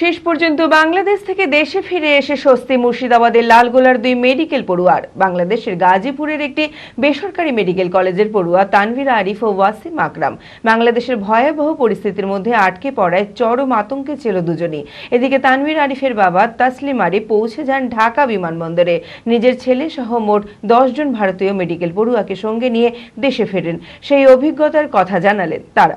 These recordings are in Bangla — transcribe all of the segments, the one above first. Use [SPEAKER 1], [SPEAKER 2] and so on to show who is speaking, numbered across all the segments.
[SPEAKER 1] শেষ পর্যন্ত বাংলাদেশ থেকে দেশে ফিরে এসে স্বস্তি মুর্শিদাবাদের লালগোলার দুই মেডিকেল পড়ুয়ার। বাংলাদেশের গাজীপুরের একটি বেসরকারি মেডিকেল কলেজের পড়ুয়া তানভীর আরিফ ও ওয়াসিম আকরাম। বাংলাদেশের ভয়াবহ পরিস্থিতির মধ্যে আটকে পড়ায় চরম আতঙ্কে ছিল দুজনই। এদিকে তানভীর আরিফের বাবা তাসলিম আরিফ পৌঁছে যান ঢাকা বিমানবন্দরে। নিজের ছেলে সহ মোট দশজন ভারতীয় মেডিকেল পড়ুয়াকে সঙ্গে নিয়ে দেশে ফেরেন। সেই অভিজ্ঞতার কথা জানালেন তারা।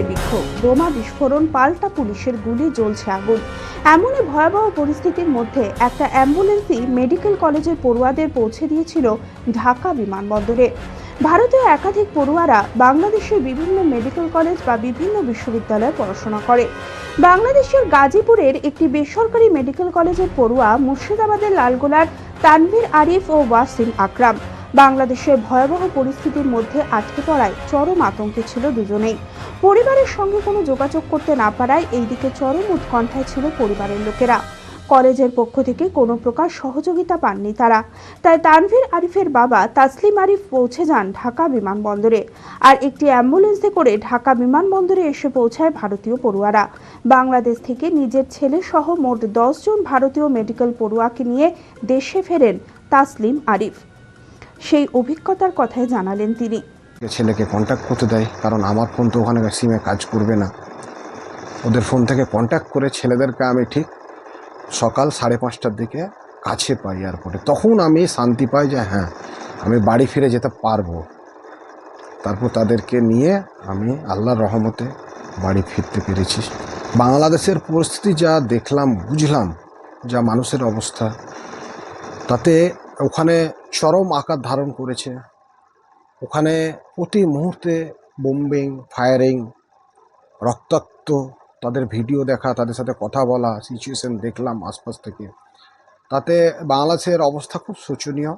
[SPEAKER 2] ছাত্রদের বিক্ষোভ। বোমা বিস্ফোরণ পাল্টা পুলিশের গুলি জ্বলছে আগুন। এমনই ভয়াবহ পরিস্থিতির মধ্যে একটা অ্যাম্বুলেন্সই মেডিকেল কলেজের পড়ুয়াদের পৌঁছে দিয়েছিল ঢাকা বিমানবন্দরে। ভারতীয় একাধিক পড়ুয়ারা বাংলাদেশের বিভিন্ন মেডিকেল কলেজ বা বিভিন্ন বিশ্ববিদ্যালয়ে পড়াশোনা করে। বাংলাদেশের গাজীপুরের একটি বেসরকারি মেডিকেল কলেজের পড়ুয়া মুর্শিদাবাদের লালগোলার তানভীর আরিফ ও ওয়াসিম আকরাম। বাংলাদেশের ভয়াবহ পরিস্থিতির মধ্যে আটকে পড়ায় চরম আতঙ্কে ছিল দুজনেই। পরিবারের সঙ্গে কোনো যোগাযোগ করতে না পারায় এইদিকে চরম উৎকণ্ঠায় ছিল পরিবারের লোকেরা। কলেজের পক্ষ থেকে কোনো প্রকার সহযোগিতা পাননি তারা। তাই তানভীর আরিফের বাবা তাসলিম আরিফ পৌঁছে যান ঢাকা বিমানবন্দরে আর একটি অ্যাম্বুলেন্সে করে ঢাকা বিমানবন্দরে এসে পৌঁছায় ভারতীয় পড়ুয়ারা। বাংলাদেশ থেকে নিজের ছেলে সহ মোট দশজন ভারতীয় মেডিকেল পড়ুয়াকে নিয়ে দেশে ফেরেন তাসলিম আরিফ। সেই অভিজ্ঞতার কথাই জানালেন তিনি।
[SPEAKER 3] ছেলেকে কন্ট্যাক্ট করতে দেয়, কারণ আমার ফোন তো ওখানে সিমে কাজ করবে না। ওদের ফোন থেকে কন্ট্যাক্ট করে ছেলেদেরকে আমি ঠিক সকাল সাড়ে পাঁচটার দিকে কাছে পাই এয়ারপোর্টে তখন আমি শান্তি পাই যে হ্যাঁ আমি বাড়ি ফিরে যেতে পারব। তারপর তাদেরকে নিয়ে আমি আল্লাহর রহমতে বাড়ি ফিরতে পেরেছি। বাংলাদেশের পরিস্থিতি যা দেখলাম, বুঝলাম যা মানুষের অবস্থা, তাতে ওখানে চরম আকার ধারণ করেছে। ওখানে প্রতি মুহূর্তে বোম্বিং ফায়ারিং রক্তাক্ত, তাদের ভিডিও দেখা, তাদের সাথে কথা বলা সিচুয়েশন দেখলাম আশপাশ থেকে। তাতে বাংলাদেশের অবস্থা খুব শোচনীয়।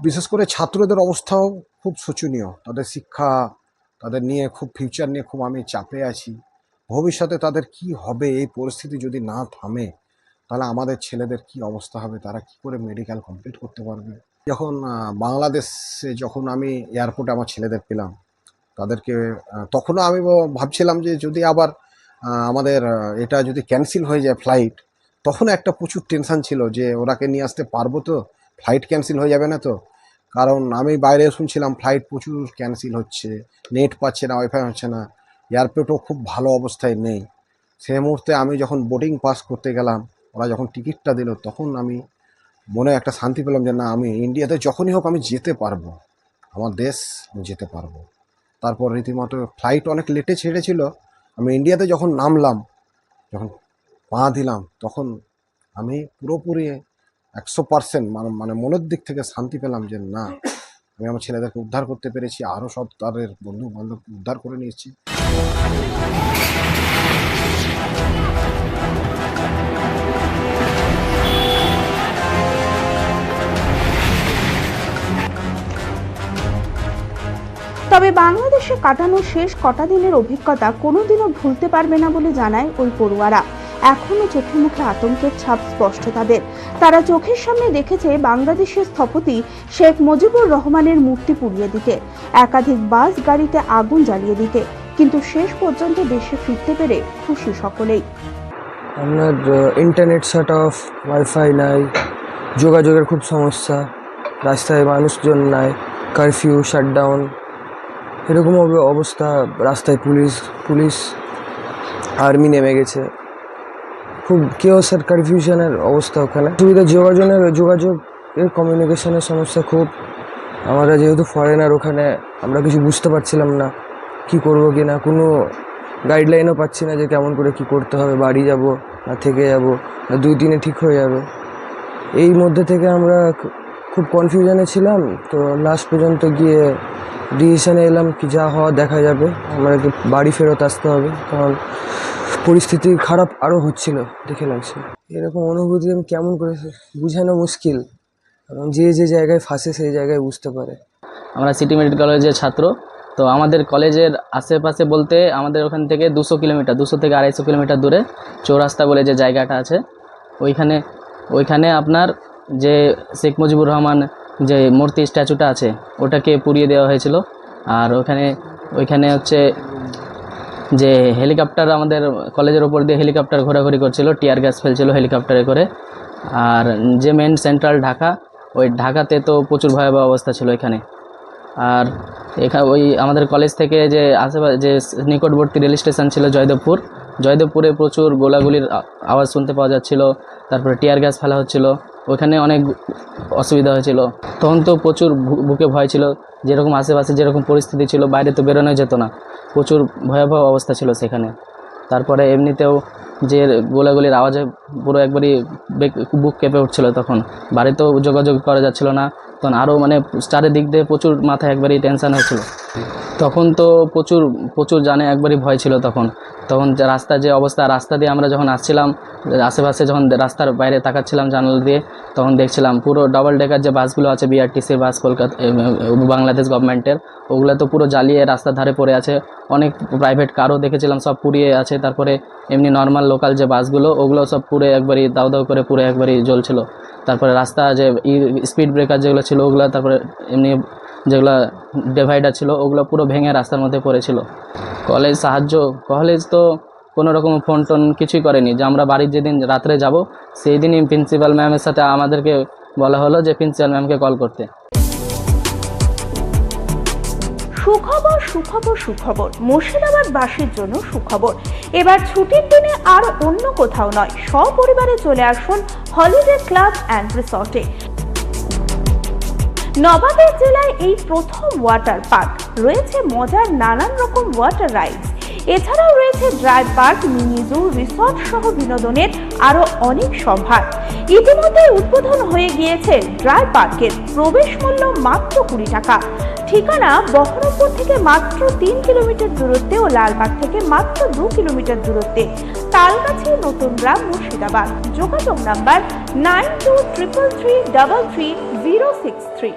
[SPEAKER 3] বিশেষ করে ছাত্রদের অবস্থাও খুব শোচনীয়। তাদের শিক্ষা, তাদের নিয়ে খুব ফিউচার নিয়ে খুব আমি চাপে আছি। ভবিষ্যতে তাদের কি হবে, এই পরিস্থিতি যদি না থামে তাহলে আমাদের ছেলেদের কি অবস্থা হবে? তারা কি করে মেডিকেল কমপ্লিট করতে পারবে? যখন বাংলাদেশে যখন আমি এয়ারপোর্টে আমার ছেলেদের পেলাম, তাদেরকে তখনও আমি ভাবছিলাম যে যদি আবার আমাদের এটা যদি ক্যান্সেল হয়ে যায় ফ্লাইট তখন একটা প্রচুর টেনশন ছিল যে ওরাকে নিয়ে আসতে পারব তো? ফ্লাইট ক্যান্সেল হয়ে যাবে না তো? কারণ আমি বাইরে শুনছিলাম ফ্লাইট প্রচুর ক্যান্সেল হচ্ছে নেট পাচ্ছে না ওয়াইফাই হচ্ছে না এয়ারপোর্টও খুব ভালো অবস্থায় নেই। সেই মুহূর্তে আমি যখন বোর্ডিং পাস করতে গেলাম ওরা যখন টিকিটটা দিল, তখন আমি মনে একটা শান্তি পেলাম যে, না, আমি ইন্ডিয়াতে যখনই হোক আমি যেতে পারব। আমার দেশ, আমি যেতে পারব। তারপর রীতিমতো ফ্লাইট অনেক লেটে ছেড়েছিল। আমি ইন্ডিয়াতে যখন নামলাম, যখন পা দিলাম, তখন আমি পুরোপুরি একশো পার্সেন্ট মানে মানে মনের দিক থেকে শান্তি পেলাম যে, না, আমি আমার ছেলেদেরকে উদ্ধার করতে পেরেছি। আরও সব তাদের বন্ধু বান্ধব উদ্ধার করে নিয়েছি।
[SPEAKER 2] তবে বাংলাদেশে কাটানো শেষ কটা দিনের অভিজ্ঞতা কোনোদিনও ভুলতে পারবে না বলে জানায় ওই পড়ুয়ারা। এখনও চোখে মুখে আতঙ্কের ছাপ স্পষ্ট তাদের। তারা চোখের সামনে দেখেছে বাংলাদেশের স্থপতি শেখ মুজিবুর রহমানের মূর্তি পুড়িয়ে দিতে, একাধিক বাস গাড়িতে আগুন জ্বালিয়ে দিতে। কিন্তু শেষ পর্যন্ত দেশে ফিরতে পেরে খুশি সকলেই।
[SPEAKER 4] আপনার ইন্টারনেট শাট অফ ওয়াইফাই নাই, যোগাযোগের খুব সমস্যা, রাস্তায় মানুষজন নাই কারফিউ শাটডাউন এরকম অবস্থা, রাস্তায় পুলিশ পুলিশ, আর্মি নেমে গেছে। খুব কেওসের কনফিউশনের অবস্থা ওখানে। সুবিধা যোগাযোগের যোগাযোগ এর কমিউনিকেশনের সমস্যা খুব। আমরা যেহেতু ফরেনার ওখানে, আমরা কিছু বুঝতে পারছিলাম না কি করব কি না। কোনো গাইডলাইনও পাচ্ছি না যে কেমন করে কি করতে হবে, বাড়ি যাব না, থেকে যাব না, দুই দিনে ঠিক হয়ে যাবে। এই মধ্যে থেকে আমরা খুব কনফিউশনে ছিলাম, তো লাস্ট পর্যন্ত গিয়ে ডিসিশনে এলাম কি যা হওয়া দেখা যাবে, আমাদেরকে বাড়ি ফেরত আসতে হবে, কারণ পরিস্থিতি খারাপ আরও হচ্ছিল দেখে লাগছে। এরকম অনুভূতি আমি কেমন করে বোঝানো মুশকিল? কারণ যে যে জায়গায় ফাঁসে সেই জায়গায় বুঝতে পারে।
[SPEAKER 5] আমরা সিটি মেডিকেল কলেজের ছাত্র, তো আমাদের কলেজের আশেপাশে বলতে আমাদের ওখান থেকে দুশো কিলোমিটার, দুশো থেকে আড়াইশো কিলোমিটার দূরে চৌরাস্তা বলে যে জায়গাটা আছে, ওইখানে ওইখানে আপনার যে শেখ মুজিবুর রহমান যে মূর্তি স্ট্যাচুটা আছে, ওটাকে পুড়িয়ে দেওয়া হয়েছিল। আর ওখানে, ওইখানে হচ্ছে যে হেলিকপ্টার আমাদের কলেজের ওপর দিয়ে হেলিকপ্টার ঘোরাঘুরি করছিল, টিয়ার গ্যাস ফেলছিল হেলিকপ্টারে করে। আর যে মেন সেন্ট্রাল ঢাকা, ওই ঢাকাতে তো প্রচুর ভয়াবহ অবস্থা ছিল এখানে। আর এখানে ওই আমাদের কলেজ থেকে যে আশেপাশে, যে নিকটবর্তী রেল স্টেশন ছিল জয়দেবপুর জয়দেবপুরে প্রচুর গোলাগুলির আওয়াজ শুনতে পাওয়া যাচ্ছিল, তারপরে টিয়ার গ্যাস ফেলা হচ্ছিল, ওখানে অনেক অসুবিধা হয়েছিল। তখন তো প্রচুর বুকে ভয় ছিল, যেরকম আশেপাশে যেরকম পরিস্থিতি ছিল, বাইরে তো বেরোনো যেত না। প্রচুর ভয়াবহ অবস্থা ছিল সেখানে। তারপরে এমনিতেও যে গোলাগুলির আওয়াজে পুরো একবারই বেক- কেঁপে উঠছিল তখন। বাড়িতেও যোগাযোগ করা যাচ্ছিল না, তখন আরও মানে স্টারের দিক দিয়ে প্রচুর মাথায় একবারই টেনশন হয়েছিল। তখন তো প্রচুর প্রচুর জানে একবারই ভয় ছিল তখন। তখন যে রাস্তার যে অবস্থা, রাস্তা দিয়ে আমরা যখন আসছিলাম, আশেপাশে যখন রাস্তার বাইরে তাকাচ্ছিলাম জানালা দিয়ে, তখন দেখছিলাম পুরো ডাবল ডেকার যে বাসগুলো আছে বিআরটিসির বাস, কলকাতা বাংলাদেশ গভর্নমেন্টের, ওগুলো তো পুরো জ্বালিয়ে রাস্তার ধারে পড়ে আছে। অনেক প্রাইভেট কারও দেখেছিলাম, সব পুড়িয়ে আছে। তারপরে এমনি নর্মাল লোকাল যে বাসগুলো, ওগুলো সব পুরো একবারই দাউ দাউ করে পুরো একবারই জ্বলছিল। তারপরে রাস্তা যে স্পিড ব্রেকার যেগুলো ছিল, ওগুলো তারপরে এমনি যেগুলো ডিভাইডার ছিল, ওগুলো পুরো ভেঙে রাস্তার মধ্যে পড়েছিল। কলেজ সাহায্য কলেজ তো কোনো রকম ফোন টোন কিছুই করেনি। যে আমরা বাড়ির যেদিন রাত্রে যাব সেই দিনই প্রিন্সিপাল ম্যামের সাথে আমাদেরকে বলা হলো যে প্রিন্সিপাল ম্যামকে কল করতে।
[SPEAKER 2] সুখবর সুখবর সুখবর। মুর্শিদাবাদবাসীর জন্য সুখবর। এবার ছুটির দিনে আর অন্য কোথাও নয়, সপরিবারে চলে আসুন হলিডে ক্লাব অ্যান্ড রিসর্টে নবাবের জেলায় এই প্রথম ওয়াটার পার্ক রয়েছে মজার নানান রকম ওয়াটার রাইডস এছাড়াও রয়েছে dry park mini zoo resort সহ বিনোদনের আরও অনেক সম্ভার। ইতিমধ্যে উদ্বোধন হয়ে গিয়েছে ড্রাই পার্কের প্রবেশ মূল্য মাত্র কুড়ি টাকা। ঠিকানা বহরমপুর থেকে মাত্র তিন কিলোমিটার দূরত্বে ও লালবাগ থেকে মাত্র দু কিলোমিটার দূরত্বে। তালগাছি, নতুন গ্রাম, মুর্শিদাবাদ। যোগাযোগ number nine two triple three double three zero six three